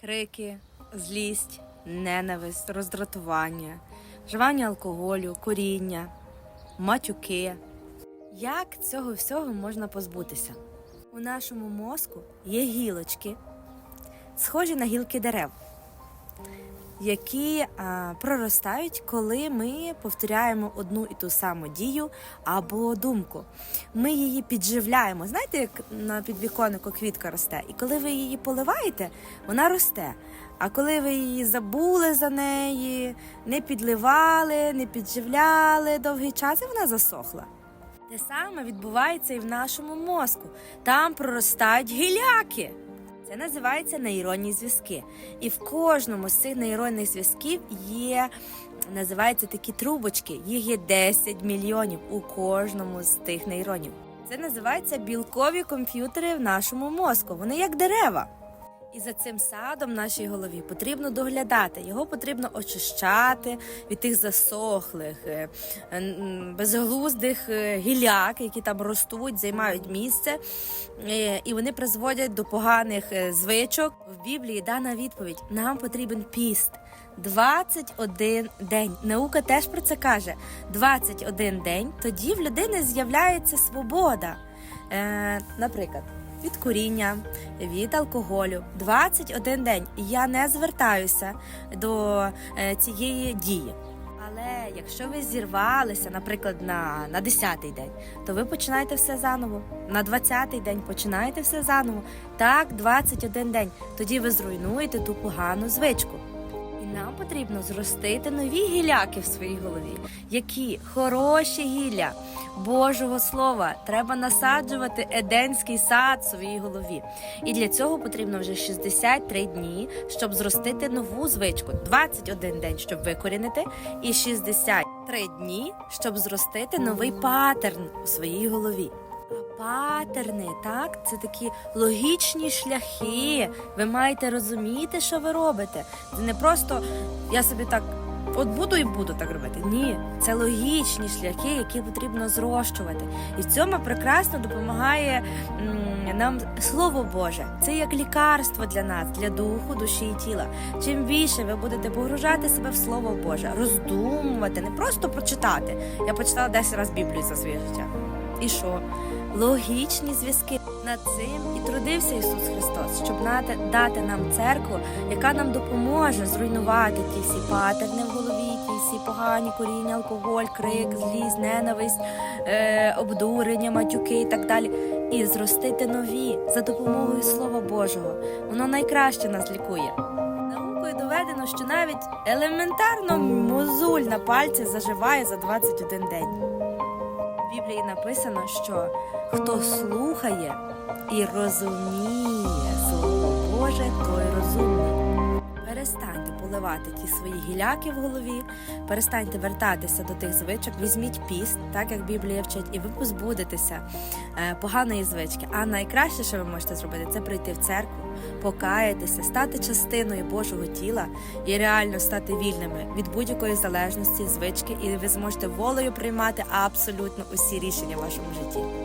Крики, злість, ненависть, роздратування, вживання алкоголю, коріння, матюки. Як цього всього можна позбутися? У нашому мозку є гілочки, схожі на гілки дерев, які а, проростають, коли ми повторяємо одну і ту саму дію або думку. Ми її підживляємо. Знаєте, як на підвіконнику квітка росте, і коли ви її поливаєте, вона росте. А коли ви її забули за неї, не підливали, не підживляли довгий час, і вона засохла. Те саме відбувається і в нашому мозку. Там проростають гіляки. Це називається нейронні зв'язки. І в кожному з цих нейронних зв'язків є, називаються такі трубочки. Їх є 10 мільйонів у кожному з тих нейронів. Це називається білкові комп'ютери в нашому мозку. Вони як дерева. І за цим садом нашій голові потрібно доглядати. Його потрібно очищати від тих засохлих, е, безглуздих е, гіляк, які там ростуть, займають місце, е, і вони призводять до поганих звичок. В Біблії дана відповідь: нам потрібен піст. 21 день. Наука теж про це каже. 21 день. Тоді в людини з'являється свобода. Е, наприклад, від куріння, від алкоголю. 21 день. Я не звертаюся до е, цієї дії. Але якщо ви зірвалися, наприклад, на, на 10-й день, то ви починаєте все заново. На 20-й день починаєте все заново. Так, 21 день. Тоді ви зруйнуєте ту погану звичку. Нам потрібно зростити нові гіляки в своїй голові. Які хороші гілля Божого Слова. Треба насаджувати еденський сад в своїй голові. І для цього потрібно вже 63 дні, щоб зростити нову звичку. 21 день, щоб викорінити, і 63 дні, щоб зростити новий паттерн у своїй голові. Патерни, так, це такі логічні шляхи. Ви маєте розуміти, що ви робите. Це не просто я собі так от буду і буду так робити. Ні, це логічні шляхи, які потрібно зрощувати. І в цьому прекрасно допомагає нам Слово Боже. Це як лікарство для нас, для духу, душі і тіла. Чим більше ви будете погружати себе в Слово Боже, роздумувати, не просто прочитати. Я почитала 10 разів Біблію за своє життя. І що? Логічні зв'язки. Над цим і трудився Ісус Христос, щоб дати нам церкву, яка нам допоможе зруйнувати ті всі патерни в голові, ті всі погані коріння, алкоголь, крик, злість, ненависть, е, обдурення, матюки і так далі. І зростити нові за допомогою Слова Божого. Воно найкраще нас лікує. Наукою доведено, що навіть елементарно мозоль на пальці заживає за 21 день. Біблії написано, що хто слухає і розуміє Слово Боже, той розумний. Перестаньте поливати ті свої гіляки в голові, перестаньте вертатися до тих звичок, візьміть піст, так як Біблія вчить, і ви позбудетеся е, поганої звички. А найкраще, що ви можете зробити, це прийти в церкву, покаятися, стати частиною Божого тіла і реально стати вільними від будь-якої залежності, звички, і ви зможете волею приймати абсолютно усі рішення в вашому житті.